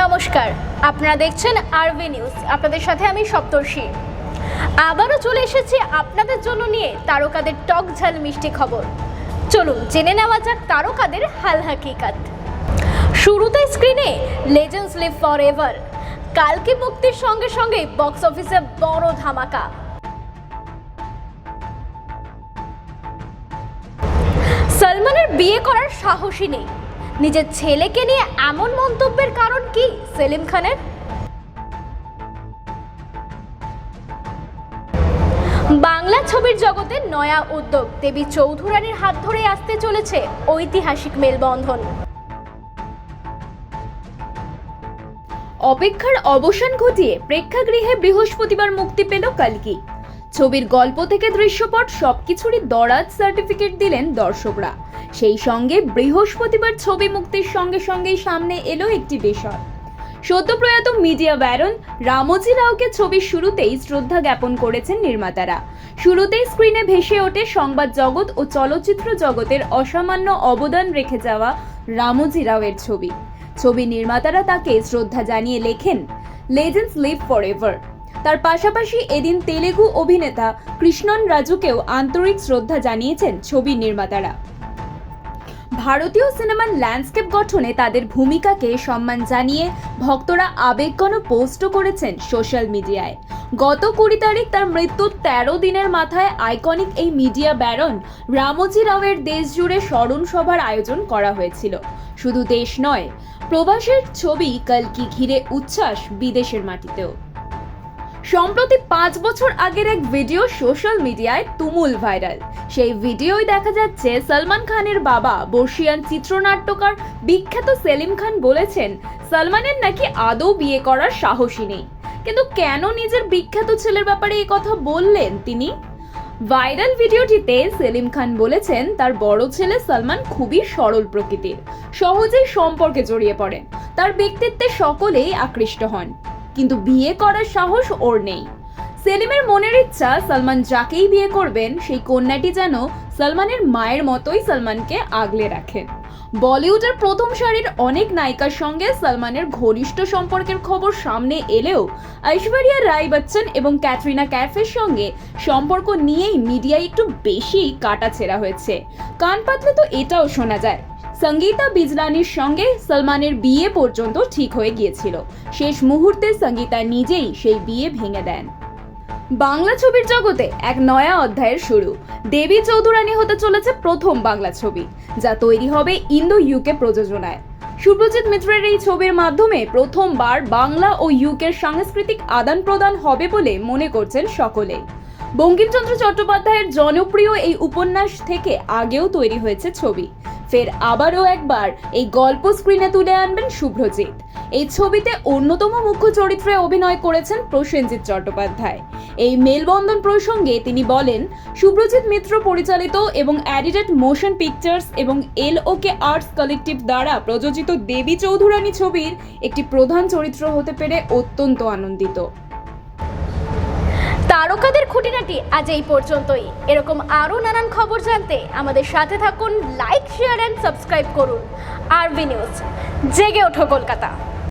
নমস্কার, আপনারা দেখছেন আরভি নিউজ আপনাদের সাথে আমি সপ্তর্ষি। আবারও চলে এসেছি আপনাদের জন্য নিয়ে তারকাদের টক ঝাল মিষ্টি খবর। চলুন, জেনে নেওয়া যাক তারকাদের হাল হাকিকাত। শুরুতে স্ক্রিনে লেজেন্ডস লিভ ফর এভার কালকে মুক্তির সঙ্গে সঙ্গে বক্স অফিসে বড় ধামাকা। সলমানের বিয়ে করার সাহসই নেই। নিজের ছেলেকে নিয়ে এমন মন্তব্যের কারণ কি সেলিম খানের? বাংলা ছবির জগতে নয়া উদ্যোগ। দেবী চৌধুরানীর হাত ধরে আসতে চলেছে ঐতিহাসিক মেলবন্ধন। অপেক্ষার অবসান ঘটিয়ে প্রেক্ষাগৃহে বৃহস্পতিবার মুক্তি পেল কালকি। ছবির গল্প থেকে দৃশ্যপট সবকিছুরই দরাজ সার্টিফিকেট দিলেন দর্শকরা। সেই সঙ্গে বৃহস্পতিবার ছবি মুক্তির সঙ্গে সঙ্গেই সামনে এলো একটি বিষয়। সদ্যপ্রয়াত মিডিয়া ব্যারন রামজি রাওকে ছবির শুরুতেই শ্রদ্ধা জ্ঞাপন করেছেন নির্মাতারা। শুরুতেই স্ক্রিনে ভেসে ওঠে সংবাদ জগৎ ও চলচ্চিত্র জগতের অসামান্য অবদান রেখে যাওয়া রামজি রাওয়ের ছবি। ছবি নির্মাতারা তাকে শ্রদ্ধা জানিয়ে লেখেন লেজেন্ডস লিভ ফর এভার তার পাশাপাশি এদিন তেলেগু অভিনেতা কৃষ্ণন রাজুকেও আন্তরিক শ্রদ্ধা জানিয়েছেন ছবির নির্মাতারা। ভারতীয় সিনেমার ল্যান্ডস্কেপ গঠনে তাদের ভূমিকাকে সম্মান জানিয়ে ভক্তরা আবেগঘন পোস্টও করেছেন সোশ্যাল মিডিয়ায়। গত কুড়ি তারিখ তার মৃত্যুর তেরো দিনের মাথায় আইকনিক এই মিডিয়া ব্যারন রামজি রাওয়ের দেশ জুড়ে স্মরণ সভার আয়োজন করা হয়েছিল। শুধু দেশ নয়, প্রবাসের ছবি কালকি ঘিরে উচ্ছ্বাস বিদেশের মাটিতেও। সম্প্রতি পাঁচ বছর আগের এক ভিডিও সোশ্যাল মিডিয়ায় তুমুল ভাইরাল। সেই ভিডিওয় দেখা যাচ্ছে সলমান খানের বাবা, বর্ষিয়ান চিত্রনাট্যকার বিখ্যাত সেলিম খান বলেছেন, সলমানের নাকি আদৌ বিয়ে করার সাহসী নেই। কিন্তু কেন নিজের বিখ্যাত ছেলের ব্যাপারে এই কথা বললেন তিনি? ভাইরাল ভিডিওটিতে সেলিম খান বলেছেন, তার বড় ছেলে সলমান খুবই সরল প্রকৃতির, সহজেই সম্পর্কে জড়িয়ে পড়েন, তার ব্যক্তিত্বে সকলেই আকৃষ্ট হন। কিন্তু বিয়ে করার সাহস ওর নেই। সেলিমের মনের ইচ্ছা সলমান যাকেই বিয়ে করবেন, সেই কন্যাটি যেন সলমানের মায়ের মতোই সলমানকে আগলে রাখেন বলিউডের প্রথম সারির অনেক নায়িকার সঙ্গে সলমানের ঘনিষ্ঠ সম্পর্কের খবর সামনে এলেও ঐশ্বরিয়া রায় বচ্চন এবং ক্যাটরিনা ক্যাফের সঙ্গে সম্পর্ক নিয়েই মিডিয়ায় একটু বেশি কাটাছেড়া হয়েছে। কান পাতলে তো এটাও শোনা যায়। সঙ্গীতা বিজলানির সঙ্গে সলমানের বিয়ে পর্যন্ত ঠিক হয়ে গিয়েছিল। শেষ মুহূর্তে সঙ্গীতা নিজেই সেই বিয়ে ভেঙে দেন। বাংলা ছবির জগতে এক নয়া অধ্যায়ের শুরু। দেবী চৌধুরানী হতে চলেছে প্রথম বাংলা ছবি, যা তৈরি হবে ইন্দো ইউকে প্রযোজনায়। সুপ্রজিৎ মিত্রের এই ছবির মাধ্যমে প্রথমবার বাংলা ও ইউকের সাংস্কৃতিক আদান প্রদান হবে বলে মনে করছেন সকলেই বঙ্কিমচন্দ্র চট্টোপাধ্যায়ের জনপ্রিয় এই উপন্যাস থেকে আগেও তৈরি হয়েছে ছবি। ফের আবারও একবার এই গল্প স্ক্রিনে তুলে আনবেন শুভ্রজিৎ। এই ছবিতে অন্যতম মুখ্য চরিত্রে অভিনয় করেছেন প্রসেনজিৎ চট্টোপাধ্যায়। এই মেলবন্ধন প্রসঙ্গে তিনি বলেন, শুভ্রজিৎ মিত্র পরিচালিত এবং অ্যাডিডেড মোশন পিকচার্স এবং এল ওকে আর্টস কালেকটিভ দ্বারা প্রযোজিত দেবী চৌধুরানী ছবির একটি প্রধান চরিত্র হতে পেরে অত্যন্ত আনন্দিত। তারকাদের খুঁটিনাটি আজ এই পর্যন্তই। এরকম আরও নানান খবর জানতে আমাদের সাথে থাকুন লাইক শেয়ার অ্যান্ড সাবস্ক্রাইব করুন। আরবি নিউজ জেগে ওঠো কলকাতা।